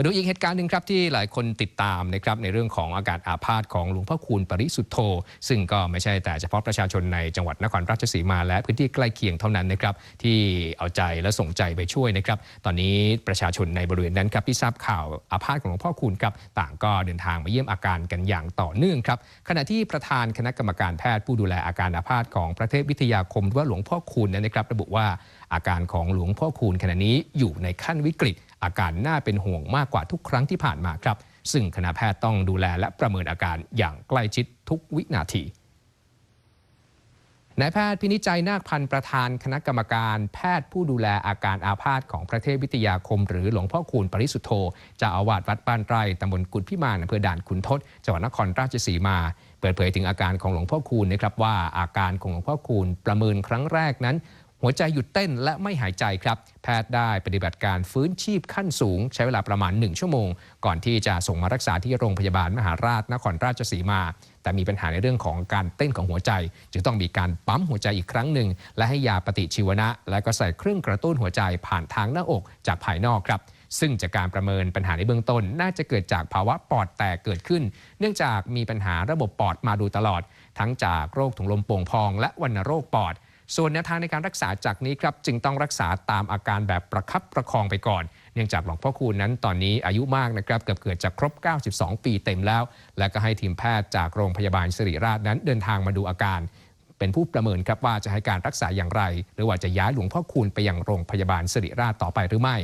มาดูอีกเหตุการณ์หนึ่งครับที่หลายคนติดตามนะครับในเรื่องของอาการอาพาธของหลวงพ่อคูณปริสุทธโธ ซึ่งก็ไม่ใช่แต่เฉพาะประชาชนในจังหวัดนครราชสีมาและพื้นที่ใกล้เคียงเท่านั้นนะครับที่เอาใจและส่งใจไปช่วยนะครับตอนนี้ประชาชนในบริเวณนั้นครับที่ทราบข่าวอาพาธของหลวงพ่อคูณครับต่างก็เดินทางมาเยี่ยมอาการกันอย่างต่อเนื่องครับขณะที่ประธานคณะกรรมการแพทย์ผู้ดูแลอาการอาพาธของพระเทพวิทยาคมว่าหลวงพ่อคูณนั้นนะครับ ระบุว่าอาการของหลวงพ่อคูณขณะนี้อยู่ในขั้นวิกฤต อาการน่าเป็นห่วงมากกว่าทุกครั้งที่ผ่านมาครับ ซึ่งคณะแพทย์ต้องดูแลและประเมินอาการอย่างใกล้ชิดทุกวินาทีนายแพทย์พินิจใจนาคพันธ์ประธานคณะกรรมการ แพทย์ผู้ดูแลอาการอาพาธของพระเทพวิทยาคม หรือหลวงพ่อคูณปริสุทธโธจะอาวาสวัดบ้านไร่ตำบลกุดพิมานอำเภอด่านขุนทดจังหวัดนครราชสีมา เปิดเผยถึงอาการของหลวงพ่อคูณนะครับว่าอาการของหลวงพ่อคูณประเมินครั้งแรกนั้น หัวใจหยุดเต้นและไม่หายใจครับ แพทย์ได้ปฏิบัติการฟื้นชีพขั้นสูง ใช้เวลาประมาณ 1 ชั่วโมง ก่อนที่จะส่งมารักษาที่โรงพยาบาลมหาราชนครราชสีมา แต่มีปัญหาในเรื่องของการเต้นของหัวใจ จึงต้องมีการปั๊มหัวใจอีกครั้งหนึ่ง และให้ยาปฏิชีวนะ และก็ใส่เครื่องกระตุ้นหัวใจผ่านทางหน้าอกจากภายนอกครับซึ่งจากการประเมินปัญหาในเบื้องต้น น่าจะเกิดจากภาวะปอดแตกเกิดขึ้น เนื่องจากมีปัญหาระบบปอดมาดูตลอด ทั้งจากโรคถุงลมโป่งพอง และวัณโรคปอด ส่วนแนวทางในการรักษาจากนี้ครับจึงต้องรักษาตามอาการแบบประคับประคองไปก่อน เนื่องจากหลวงพ่อคูณนั้นตอนนี้อายุมากนะครับเกือบเกิดจะครบ 92 ปีเต็มแล้ว และก็ให้ทีมแพทย์จากโรงพยาบาลสิริราชนั้นเดินทางมาดูอาการ เป็นผู้ประเมินครับว่าจะให้การรักษาอย่างไร หรือว่าจะย้ายหลวงพ่อคูณไปยังโรงพยาบาลสิริราชต่อไปหรือไม่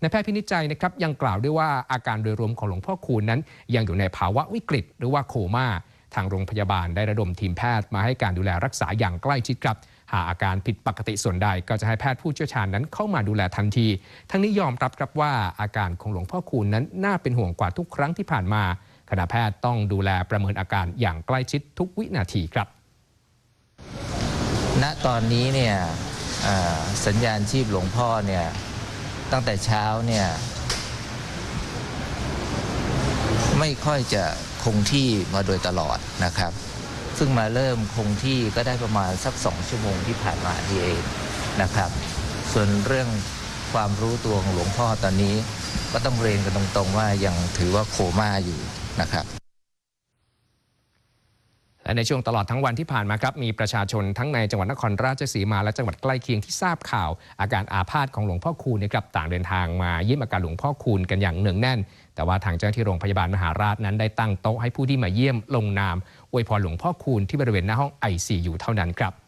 ในายแพทย์พินิจใจนะครับยังกล่าวด้วยว่าอาการโดยรวมของหลวงพ่อคูณนั้น ยังอยู่ในภาวะวิกฤต หรือว่าโคม่าทางโรงพยาบาลได้ระดมทีมแพทย์มาให้การดูแลรักษาอย่างใกล้ชิดครับ หากอาการผิดปกติส่วนใดก็จะให้แพทย์ผู้เชี่ยวชาญนั้นเข้ามาดูแลทันที ทั้งนี้ยอมรับครับว่าอาการของหลวงพ่อคูณนั้นน่าเป็นห่วงกว่าทุกครั้งที่ผ่านมาคณะแพทย์ต้องดูแลประเมินอาการอย่างใกล้ชิดทุกวินาทีครับ ณตอนนี้เนี่ยสัญญาณชีพหลวงพ่อเนี่ยตั้งแต่เช้าเนี่ยไม่ค่อยจะคงที่มาโดยตลอดนะครับ ซึ่งมาเริ่มคงที่ก็ได้ประมาณสักสองชั่วโมงที่ผ่านมาที่เองนะครับ ส่วนเรื่องความรู้ตัวของหลวงพ่อตอนนี้ ก็ต้องเรียนกันตรงๆว่ายังถือว่าโคม่าอยู่นะครับ และในช่วงตลอดทั้งวันที่ผ่านมาครับมีประชาชนทั้งในจังหวัดนครราชสีมาและจังหวัดใกล้เคียงที่ทราบข่าว อาการอาพาธของหลวงพ่อคูณนะครับต่างเดินทางมาเยี่ยมอาการหลวงพ่อคูณกันอย่างเนืองแน่น แต่ว่าทางเจ้าหน้าที่โรงพยาบาลมหาราชนั้นได้ตั้งโต๊ะให้ผู้ที่มาเยี่ยมลงนามอวยพรหลวงพ่อคูณที่บริเวณหน้าห้อง ICU เท่านั้นครับ